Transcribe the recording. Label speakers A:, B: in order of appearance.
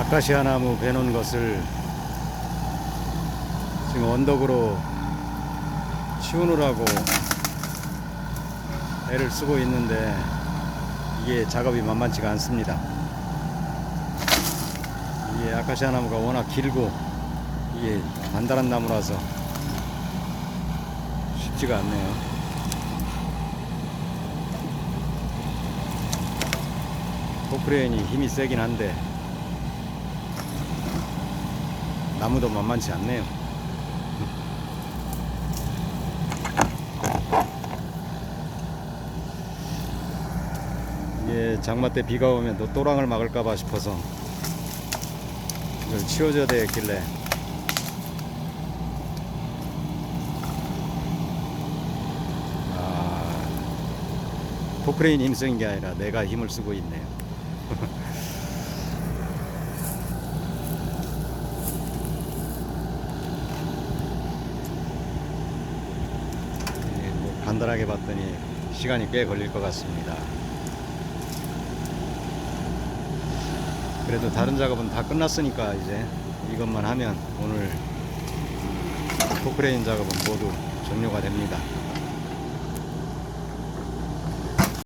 A: 아카시아 나무 베놓은 것을 지금 언덕으로 치우느라고 애를 쓰고 있는데 이게 작업이 만만치가 않습니다. 이게 아카시아 나무가 워낙 길고 이게 단단한 나무라서 쉽지가 않네요. 포크레인이 힘이 세긴 한데 나무도 만만치 않네요. 이게 장마 때 비가 오면 또 또랑을 막을까봐 싶어서 이걸 치워줘야 되겠길래 아, 포크레인 힘 쓰는 게 아니라 내가 힘을 쓰고 있네요. 간단하게 봤더니 시간이 꽤 걸릴 것 같습니다. 그래도 다른 작업은 다 끝났으니까 이제 이것만 하면 오늘 포크레인 작업은 모두 종료가 됩니다.